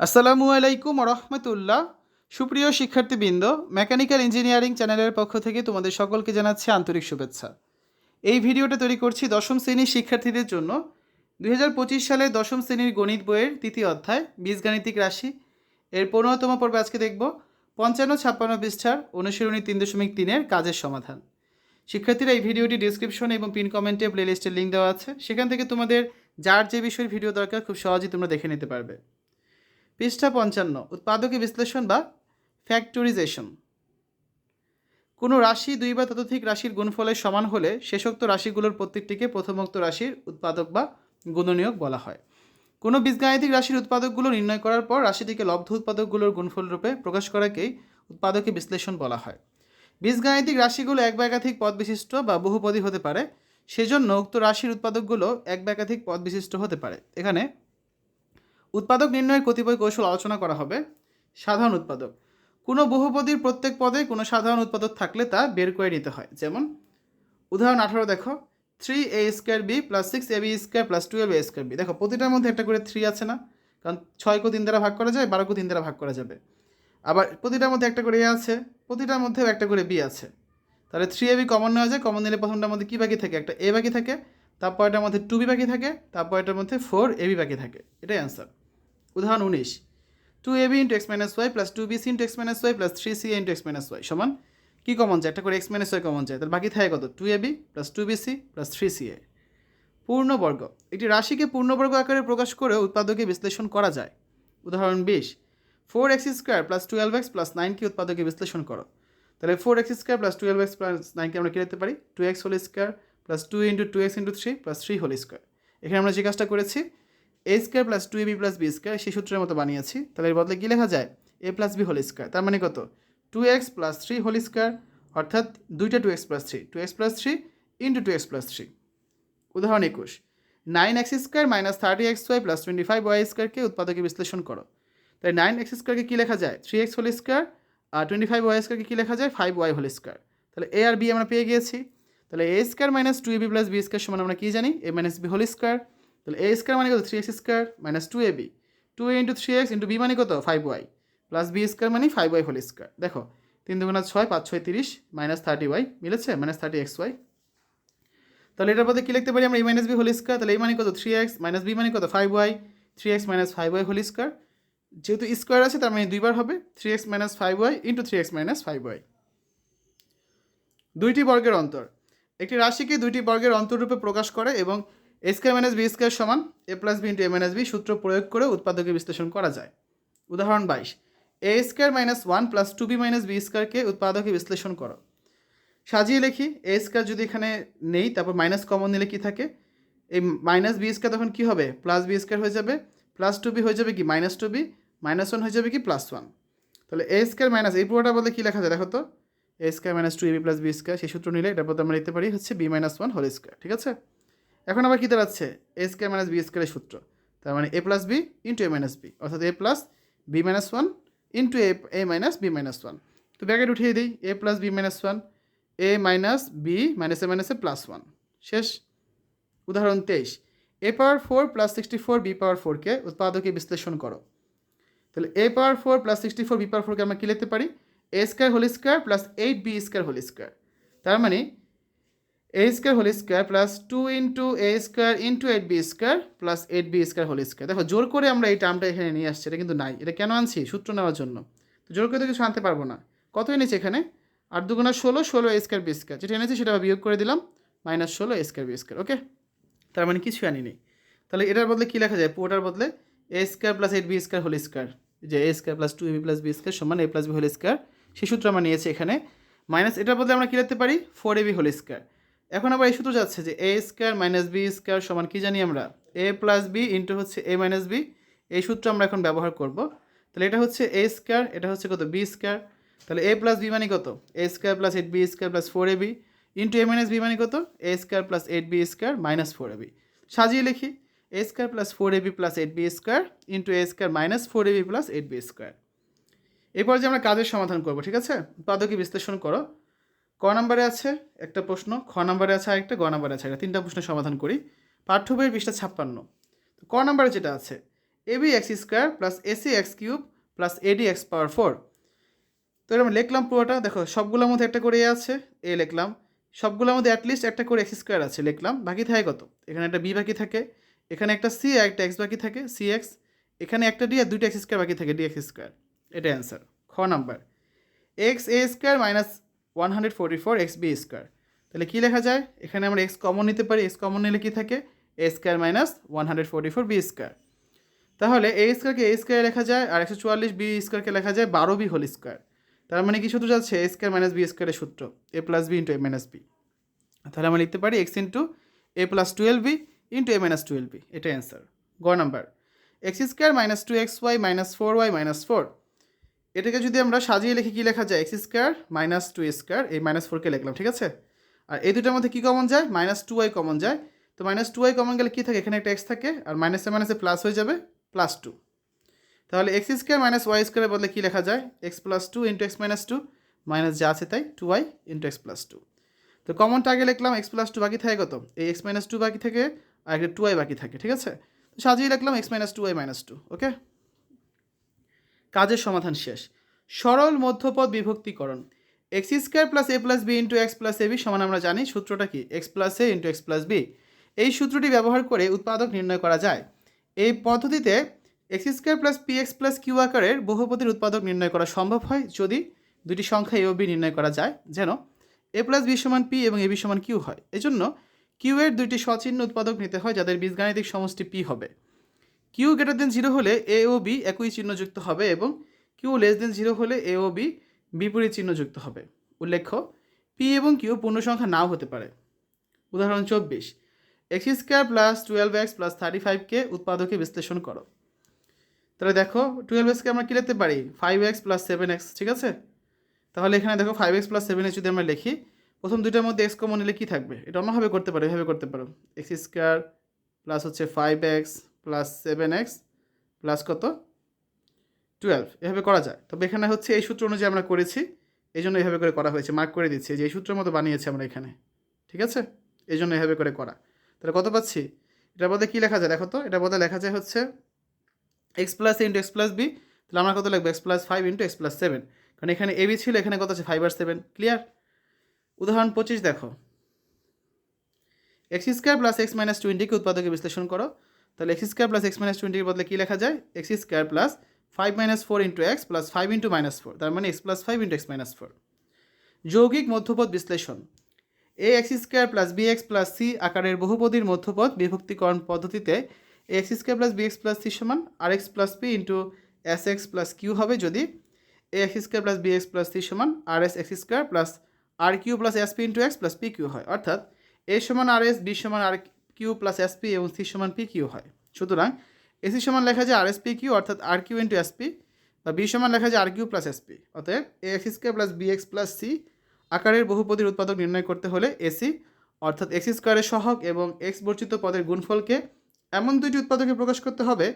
আসসালামু আলাইকুম রহমতুল্লাহ সুপ্রিয় শিক্ষার্থীবৃন্দ, মেকানিক্যাল ইঞ্জিনিয়ারিং চ্যানেলের পক্ষ থেকে তোমাদের সকলকে জানাচ্ছি আন্তরিক শুভেচ্ছা। এই ভিডিওটা তৈরি করছি দশম শ্রেণির শিক্ষার্থীদের জন্য। দুই সালে দশম শ্রেণির গণিত বইয়ের তৃতীয় অধ্যায়, বীজগাণিতিক রাশি। এর পনেরোতম পর্বে আজকে দেখব পঞ্চান্ন ছাপ্পান্ন পৃষ্ঠার অনুশীলনী তিন দশমিক তিনের কাজের সমাধান। শিক্ষার্থীরা এই ভিডিওটি ডিসক্রিপশনে এবং পিন কমেন্টে প্লেলিস্টের লিঙ্ক দেওয়া আছে। সেখান থেকে তোমাদের যার যে বিষয়ের ভিডিও দরকার, খুব সহজেই তোমরা দেখে নিতে পারবে। পৃষ্ঠা পঞ্চান্ন উৎপাদকী বিশ্লেষণ বা ফ্যাক্টরিজেশন। কোনো রাশি দুই বা ততোধিক রাশির গুণফলের সমান হলে শেষোক্ত রাশিগুলোর প্রত্যেকটিকে প্রথমোক্ত রাশির উৎপাদক বা গুণনীয়ক বলা হয়। কোনো বীজগাণিতিক রাশির উৎপাদকগুলো নির্ণয় করার পর রাশিটিকে লব্ধ উৎপাদকগুলোর গুণফল রূপে প্রকাশ করাকেই উৎপাদকী বিশ্লেষণ বলা হয়। বীজগাণিতিক রাশিগুলো এক বা একাধিক পদ বিশিষ্ট বা বহুপদী হতে পারে, সেজন্য উক্ত রাশির উৎপাদকগুলো এক বা একাধিক পদ বিশিষ্ট হতে পারে। এখানে উৎপাদক নির্ণয়ের কতিপয় কৌশল আলোচনা করা হবে। সাধারণ উৎপাদক। কোনো বহুপদীর প্রত্যেক পদে কোনো সাধারণ উৎপাদক থাকলে তা বের করে নিতে হয়। যেমন, উদাহরণ আঠারো দেখো। Three A square B plus six A B square plus twelve A square B দেখো, প্রতিটার মধ্যে একটা করে থ্রি আছে না। কারণ ছয়কে তিন দ্বারা ভাগ করা যায়, বারো বারোকে তিন দ্বারা ভাগ করা যাবে। আবার প্রতিটার মধ্যে একটা করে এ আছে, প্রতিটার মধ্যেও একটা করে বি আছে। তাহলে থ্রি এ বি কমন নেওয়া যায়। কমন নিলে প্রথমটার মধ্যে কী বাকি থাকে? একটা এ বাকি থাকে তারপর এটার মধ্যে টু বি বাকি থাকে তারপর এটার মধ্যে ফোর এ বি বাকি থাকে। এটাই অ্যান্সার উদাহরণ উনিশ। Two A B into X minus Y plus two B C into X minus Y plus three C into X minus Y সমান কী কমন যায়? একটা করে এক্স মাইনাস ওয়াই কমন যায়। তাহলে বাকি থাকে কত? Two A B plus two B C plus three C A পূর্ণবর্গ। একটি রাশিকে পূর্ণবর্গ আকারে প্রকাশ করে উৎপাদকে বিশ্লেষণ করা যায়। উদাহরণ বিশ। Four X square plus twelve X plus নাইনকে উৎপাদকে বিশ্লেষণ করো। তাহলে four X square plus twelve X plus নাইনকে আমরা কী লিখতে পারি? Two X whole square plus two into two X into three plus three whole square এখানে আমরা যে কাজটা করেছি A square plus two A B plus B square সেই সূত্রের মতো বানিয়েছি। তাহলে এর বদলে কী লেখা যায়? A plus B whole square তার মানে কত? Two X plus three whole square অর্থাৎ দুইটা two X plus three two X plus three into two X plus three উদাহরণ একুশ। Nine X square minus thirty X Y plus twenty five Y স্কোয়ারকে উৎপাদকে বিশ্লেষণ করো। তাই নাইন এক্স স্কোয়ারকে কী লেখা যায়? থ্রি এক্স হোল স্কোয়ার আর টোয়েন্টি ফাইভ ওয়াই স্কোয়ারকে কী লেখা যায়? ফাইভ ওয়াই হোল স্কোয়ার তাহলে এ আর বি আমরা পেয়ে গিয়েছি। তাহলে A square minus two A B plus B square সমান আমরা কী জানি? A minus B whole square তাহলে এ স্কোয়ার মানে কত? Three X square minus two A B two A into three X into B মানে কত? Five Y plus B square মানে ফাইভ ওয়াই হোল স্কোয়ার দেখো, তিন দুগুণা ছয়, পাঁচ ছয় তিরিশ মাইনাস থার্টি ওয়াই মিলেছে? মাইনাস থার্টি এক্স ওয়াই তাহলে এটার মধ্যে কী লিখতে পারি আমরা? A minus B whole square তাহলে এই মানে কত? থ্রি এক্স মাইনাস বি মানে কত? Five Y three X minus five Y whole square যেহেতু স্কোয়ার আছে, তার মানে দুইবার হবে। Three X minus five Y into three X minus five Y দুইটি বর্গের অন্তর। একটি রাশিকে দুইটি বর্গের অন্তররূপে প্রকাশ করে এবং A square minus B square সমান A plus B into A minus B সূত্র প্রয়োগ করে উৎপাদকে বিশ্লেষণ করা যায়। উদাহরণ বাইশ। A square minus one plus two B minus B স্কোয়ারকে উৎপাদকে বিশ্লেষণ করো। সাজিয়ে লিখি এ স্কোয়ার যদি এখানে নেই, তারপর মাইনাস কমন নিলে কি থাকে? এই মাইনাস বি স্কোয়ার তখন কী হবে? প্লাস বি স্কোয়ার হয়ে যাবে। প্লাস টু বি হয়ে যাবে কি? Minus two B minus one হয়ে যাবে কি? প্লাস ওয়ান তাহলে এ স্কোয়ার মাইনাস এই পুরোটা বলতে কী লেখা যায় দেখো তো? A square minus two A B plus B square সেই সূত্র নিলে, এটার বলতে আমরা লিখতে পারি হচ্ছে B minus one whole square ঠিক আছে? এখন আবার কী দাঁড়াচ্ছে? এ স্কোয়ার মাইনাস বি স্কোয়ারের সূত্র। তার মানে A plus B into A minus B অর্থাৎ A plus B minus one into A A minus B minus one তো ব্যাকেট উঠিয়ে দিই। A plus B minus one A minus B minus A minus A plus one শেষ। উদাহরণ তেইশ। A power four plus sixty four B power ফোরকে উৎপাদকে বিশ্লেষণ করো। তাহলে A power four plus sixty four B power ফোরকে আমরা কী লিখতে পারি? A square whole square plus eight B square whole square তার মানে A square whole square plus two into A square into eight B square plus eight B square whole square দেখো, জোর করে আমরা এই টার্মটা এখানে নিয়ে আসছি, এটা কিন্তু নাই। এটা কেন আনছি? সূত্র নেওয়ার জন্য। তো জোর করে তো কিছু আনতে পারব না। কত এনেছি এখানে? আট দুগুণা ষোলো ষোলো এ স্কোয়ার বি স্কোয়ার যেটা এনেছি সেটা বিয়োগ করে দিলাম মাইনাস ষোলো A square B square okay তার মানে কিছু আনি নেই তাহলে এটার বদলে কী লেখা যায়? পুরোটার বদলে A square plus eight B square whole square যে A square plus two A B plus B square সমান A plus B whole square সেই সূত্র আমরা নিয়েছি এখানে। মাইনাস এটার বদলে আমরা কী লিখতে পারি? Four A B whole square এখন আবার এই সূত্র যাচ্ছে যে A square minus B square সমান কী জানি আমরা? এ প্লাস বি ইন্টু হচ্ছে এ মাইনাস বি এই সূত্র আমরা এখন ব্যবহার করব। তাহলে এটা হচ্ছে এ স্কোয়ার এটা হচ্ছে কত? বি স্কোয়ার তাহলে এ প্লাস বি মানে কত? A square plus eight B square plus four A B into A minus B মানে কত? A square plus eight B square minus four A B সাজিয়ে লিখি। A square plus four A B plus eight B square into A square minus four A B plus eight B square এরপর যে আমরা কাজের সমাধান করব, ঠিক আছে? উৎপাদকী বিশ্লেষণ করো। ক নম্বরে আছে একটা প্রশ্ন, খ নম্বরে আছে আরেকটা, গ নম্বরে আছে একটা তিনটা প্রশ্নের সমাধান করি। পাঠ্য বইয়ের ছাপ্পান্ন। তো ক নম্বরে যেটা আছে A B X square plus AC X cube plus AD X power four তো এরকম লিখলাম পুরোটা, দেখো সবগুলোর মধ্যে একটা করে এ আছে, এ লিখলাম। সবগুলোর মধ্যে অ্যাটলিস্ট একটা করে এক্স স্কোয়ার আছে, লিখলাম। বাকি থাকে কত? এখানে একটা বি বাকি থাকে, এখানে একটা সি আর একটা এক্স বাকি থাকে সি এক্স এখানে একটা ডি আর দুইটা এক্স স্কোয়ার বাকি থাকে ডি এক্স স্কোয়ার এটা অ্যান্সার খ number. X A square minus one hundred forty four X B তাহলে কী লেখা যায়? এখানে আমরা এক্স কমন নিতে পারি। এক্স কমন নিলে কী থাকে? A square minus one hundred four B তাহলে এ স্কোয়ারকে এ স্কোয়ার লেখা যায় আর একশো চুয়াল্লিশ বি স্কোয়ারকে লেখা যায় বারো বি হোল স্কোয়ার। তার মানে কি সূত্র যাচ্ছে? এ স্কোয়ার মাইনাস বি স্কোয়ারের সূত্র। A plus B into A minus B. তাহলে আমরা লিখতে পারি X into A plus twelve B into A minus twelve B. এটা অ্যান্সার। গ number. X square minus two X Y minus four Y minus four. এটাকে যদি আমরা সাজিয়ে লিখি কী লেখা যায়? X square minus two square এই মাইনাস ফোরকে লিখলাম, ঠিক আছে? আর এই দুটার মধ্যে কী কমন যায়? মাইনাস টু ওয়াই কমন যায়। তো মাইনাস টু ওয়াই কমন গেলে কী থাকে? এখানে একটা এক্স থাকে, আর মাইনাসে মাইনাসে প্লাস হয়ে যাবে প্লাস টু তাহলে এক্স স্কোয়ার মাইনাস ওয়াই স্কোয়ারের বদলে কী লেখা যায়? X plus two into X minus two minus যা আছে তাই two Y into X plus two তো কমনটা আগে লিখলাম এক্স প্লাস টু বাকি থাকে কত? এই এক্স মাইনাস টু বাকি থাকে, আর একটা টু ওয়াই বাকি থাকে, ঠিক আছে? তো সাজিয়ে লিখলাম X minus two Y minus two okay কাজের সমাধান শেষ। সরল মধ্যপদ বিভক্তিকরণ। X square plus A plus B into X plus A B সমান আমরা জানি, সূত্রটা কি? X plus A into X plus B এই সূত্রটি ব্যবহার করে উৎপাদক নির্ণয় করা যায়। এই পদ্ধতিতে X square plus P X plus Q আকারের বহুপদীর উৎপাদক নির্ণয় করা সম্ভব হয় যদি দুটি সংখ্যা এ ও বি নির্ণয় করা যায়, যেন এ প্লাস বি সমান পি এবং এ বি সমান কিউ হয়। এজন্য কিউ এর দুইটি সচিহ্ন উৎপাদক নিতে হয় যাদের বীজগাণিতিক সমষ্টি পি হবে। কিউ গ্রেটার দেন জিরো হলে এ ও বি একই চিহ্নযুক্ত হবে এবং কিউ লেস দেন জিরো হলে এ ও বি বিপরীত চিহ্নযুক্ত হবে। উল্লেখ্য পি এবং কিউ পূর্ণ সংখ্যা নাও হতে পারে। উদাহরণ চব্বিশ X square plus twelve X plus thirty ফাইভকে উৎপাদকে বিশ্লেষণ করো। তাহলে দেখো টুয়েলভ এক্সকে আমরা কী লিখতে পারি? Five X plus seven X ঠিক আছে? তাহলে এখানে দেখো five X plus seven X যদি আমরা লিখি, প্রথম দুইটার মধ্যে এক্স কমন নিলে কী থাকবে? এটা অন্যভাবে করতে পারো, এভাবে করতে পারো। এক্স স্কোয়ার প্লাস হচ্ছে five X plus seven X plus কত? টুয়েলভ এভাবে করা যায়। তবে এখানে হচ্ছে এই সূত্র অনুযায়ী আমরা করেছি। এই জন্য এভাবে করে করা হয়েছে। মার্ক করে দিচ্ছি। যে এই সূত্রের মতো বানিয়েছি আমরা এখানে। ঠিক আছে? এই জন্য এভাবে করে করা। তাহলে কত পাচ্ছি? এটার মধ্যে কী লেখা যায়? দেখো তো, এটার মধ্যে লেখা যায় হচ্ছে x plus into x plus b তাহলে আমরা কত লিখব? X plus five into x plus seven কারণ এখানে এ বি ছিল, এখানে কত আছে? ফাইভ আর সেভেন ক্লিয়ার উদাহরণ পঁচিশ দেখো। X square plus x minus টোয়েন্টিকে উৎপাদকে বিশ্লেষণ করো। তাহলে x square plus x minus টোয়েন্টির বদলে কী লেখা যায়? X square plus five minus four into x plus five into minus four তার মানে x plus five into x minus four যৌগিক মধ্যপদ বিশ্লেষণ। A x square plus b x plus c আকারের বহুপদীর মধ্যপদ বিভক্তিকরণ পদ্ধতিতে a x square plus b x plus c সমান r x plus p into s x plus q হবে যদি a x square plus b x plus c সমান r s x square plus r q plus s p into x plus p q হয়। অর্থাৎ a সমান r s b সমান r q plus s p এবং c সমান p q হয়। সুতরাং AC সমান লেখা যায় আর এস পি কিউ অর্থাৎ r q into s p বা বি সমান লেখা যায় r q plus s p অতএব a x square plus b x plus c আকারের বহুপদীর উৎপাদক নির্ণয় করতে হলে এসি অর্থাৎ এক্স স্কোয়ারের সহগ এবং এক্স বর্চিত পদের গুণফলকে এমন দুইটি উৎপাদকে প্রকাশ করতে হবে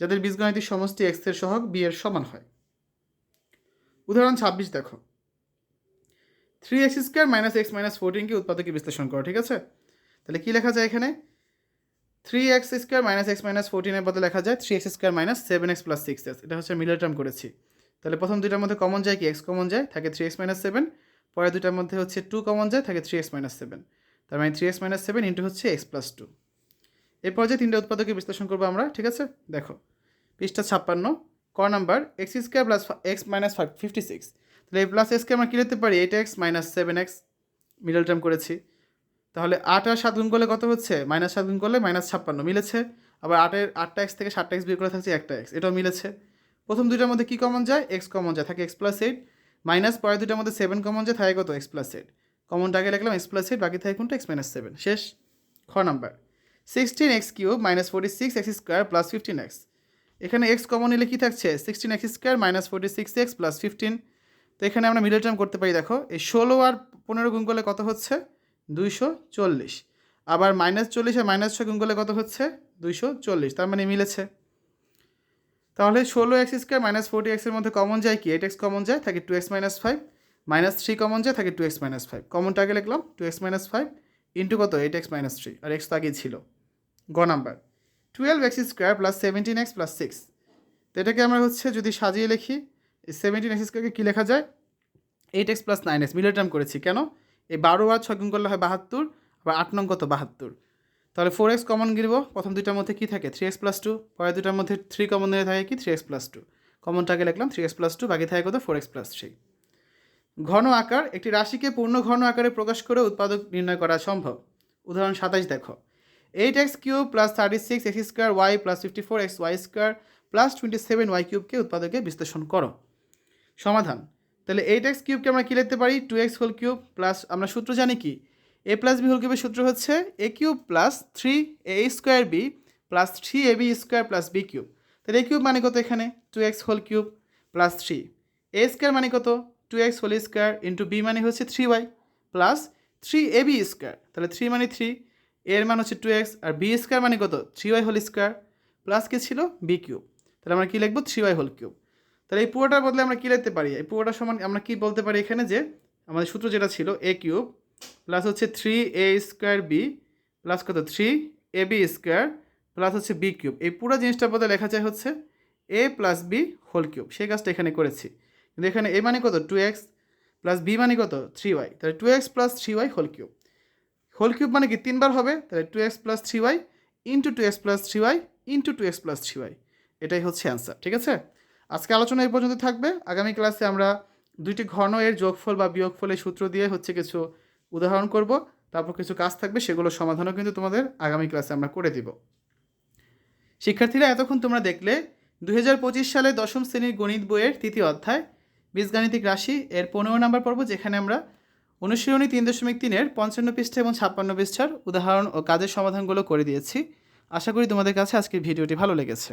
যাদের বীজগণিতিক সমষ্টি এক্সের সহগ বি এর সমান হয়। উদাহরণ ছাব্বিশ দেখো। Three x square minus x minus ফোরটিনকে উৎপাদকে বিশ্লেষণ করো, ঠিক আছে? তাহলে কী লেখা যায় এখানে? Three x square minus x minus ফোরটিনের বদলে লেখা যায় three x square minus seven x plus six x এটা হচ্ছে মিডল টার্ম করেছি। তাহলে প্রথম দুইটার মধ্যে কমন যায় কি? এক্স কমন যায়, থাকে থ্রি এক্স মাইনাস সেভেন পরে দুইটার মধ্যে হচ্ছে টু কমন যায়, থাকে থ্রি এক্স মাইনাস সেভেন তার মানে three x minus seven into হচ্ছে এক্স প্লাস টু এরপর যে তিনটে উৎপাদকে বিশ্লেষণ করব আমরা, ঠিক আছে? দেখো, পৃষ্ঠা ছাপ্পান্ন, ক number x square plus x minus fifty six তাহলে এই প্লাস এক্সকে আমরা কী লিখতে পারি? Eight x minus seven x middle term করেছি। তাহলে আট আর সাত গুণ করলে কত হচ্ছে? মাইনাস সাত গুণ করলে মাইনাস ছাপ্পান্ন মিলেছে। আবার আটের আটটা এক্স থেকে সাতটা এক্স বিয়োগ করে থাকছে একটা এক্স, এটাও মিলেছে। প্রথম দুইটার মধ্যে কী কমন যায়? এক্স কমন যায়, থাকে এক্স প্লাস এইট মাইনাস পরের দুইটার মধ্যে সেভেন কমন যায়, থাকে কত? এক্স প্লাস এইট কমনটা আগে লিখলাম এক্স প্লাস এইট বাকি থাকে কোনটা? এক্স মাইনাস সেভেন শেষ। খ number. Sixteen x cube minus forty six x square plus fifteen x এখানে এক্স কমন নিলে কী থাকছে? Sixteen x square minus forty six x plus fifteen তো এখানে আমরা মিডল টার্ম করতে পারি, দেখো। এই ষোলো আর পনেরো গুণ করলে কত হচ্ছে? দুইশো চল্লিশ। আবার মাইনাস চল্লিশ আর মাইনাস ছয় গুণ করলে কত হচ্ছে? দুইশো চল্লিশ। তার মানে মিলেছে। তাহলে ষোলো এক্স স্কোয়ার মাইনাস ফোর্টি এক্সের মধ্যে কমন যায় কি? এইট এক্স কমন যায়, থাকে two x minus five. Minus three common যায়, থাকে টু এক্স মাইনাস ফাইভ। কমনটা আগে লিখলাম, two x minus five into কত? Eight x minus three. আর এক্স তো আগেই ছিল। গ number. Twelve x square plus seventeen x plus six. তো এটাকে আমরা হচ্ছে যদি সাজিয়ে লিখি সেভেন্টিন এক্স স্কোয়ারকে কী লেখা যায়? Eight x plus nine x. মিলের টার্ম করেছি। কেন? এই বারো আর ছয় গুণ করলে হয় বাহাত্তর, আবার আট নং কত? বাহাত্তর। তাহলে ফোর এক্স কমন গিরব। প্রথম দুইটার মধ্যে কী থাকে? থ্রি এক্স প্লাস টু পরের দুটার মধ্যে থ্রি কমন নিয়ে থাকে কি? থ্রি এক্স প্লাস টু কমনটাকে লিখলাম থ্রি এক্স প্লাস টু বাকি থাকে কত? ফোর এক্স প্লাস থ্রি ঘন আকার, একটি রাশিকে পূর্ণ ঘন আকারে প্রকাশ করে উৎপাদক নির্ণয় করা সম্ভব। উদাহরণ সাতাশ দেখো। Eight x cube plus thirty six x square y plus fifty four x y square plus twenty seven y কিউবকে উৎপাদকে বিশ্লেষণ করো। সমাধান। তাহলে এইট এক্স কিউবকে আমরা কী লিখতে পারি? Two x whole cube plus আমরা সূত্র জানি কি? এ প্লাস বি হোল কিউবের সূত্র হচ্ছে a cube plus three a square b plus three a b square plus b cube তাহলে এ কিউব মানে কত এখানে? Two x whole cube plus three a square মানে কত? Two x whole square into b মানে হচ্ছে three y plus three a b square তাহলে three মানে থ্রি এর মান হচ্ছে টু এক্স আর বি স্কোয়ার মানে কত? Three y whole square plus কি ছিল? বি কিউব তাহলে আমরা কী লিখব? থ্রি ওয়াই হোল কিউব তাহলে এই পুরোটার বদলে আমরা কী লিখতে পারি? এই পুরোটার সমান আমরা কী বলতে পারি এখানে যে আমাদের সূত্র যেটা ছিল এ কিউব প্লাস হচ্ছে three a square b plus কত? Three a b square plus হচ্ছে বি কিউব। এই পুরো জিনিসটার বদলে লেখা যায় হচ্ছে a plus b whole cube. সেই কাজটা এখানে করেছি। কিন্তু এখানে এ মানে কত? টু এক্স প্লাস বি মানে কত? থ্রি ওয়াই তাহলে two x plus three y whole cube. Whole cube মানে কি? তিনবার হবে। তাহলে two x plus three y into two x plus three y into two x plus three y এটাই হচ্ছে অ্যান্সার ঠিক আছে? আজকে আলোচনা এই পর্যন্ত থাকবে। আগামী ক্লাসে আমরা দুইটি ঘন এর যোগফল বা বিয়োগফলের সূত্র দিয়ে হচ্ছে কিছু উদাহরণ করব। তারপর কিছু কাজ থাকবে, সেগুলো সমাধানও কিন্তু তোমাদের আগামী ক্লাসে আমরা করে দিব। শিক্ষার্থীরা, এতক্ষণ তোমরা দেখলে দুই সালে দশম শ্রেণির গণিত বইয়ের তৃতীয় অধ্যায়, বীজগাণিতিক রাশি এর পনেরো নম্বর পর্ব, যেখানে আমরা অনুশীলনী তিন দশমিক তিনের পঞ্চান্ন পৃষ্ঠা এবং ছাপ্পান্ন পৃষ্ঠার উদাহরণ ও কাজের সমাধানগুলো করে দিয়েছি। আশা করি তোমাদের কাছে আজকের ভিডিওটি ভালো লেগেছে।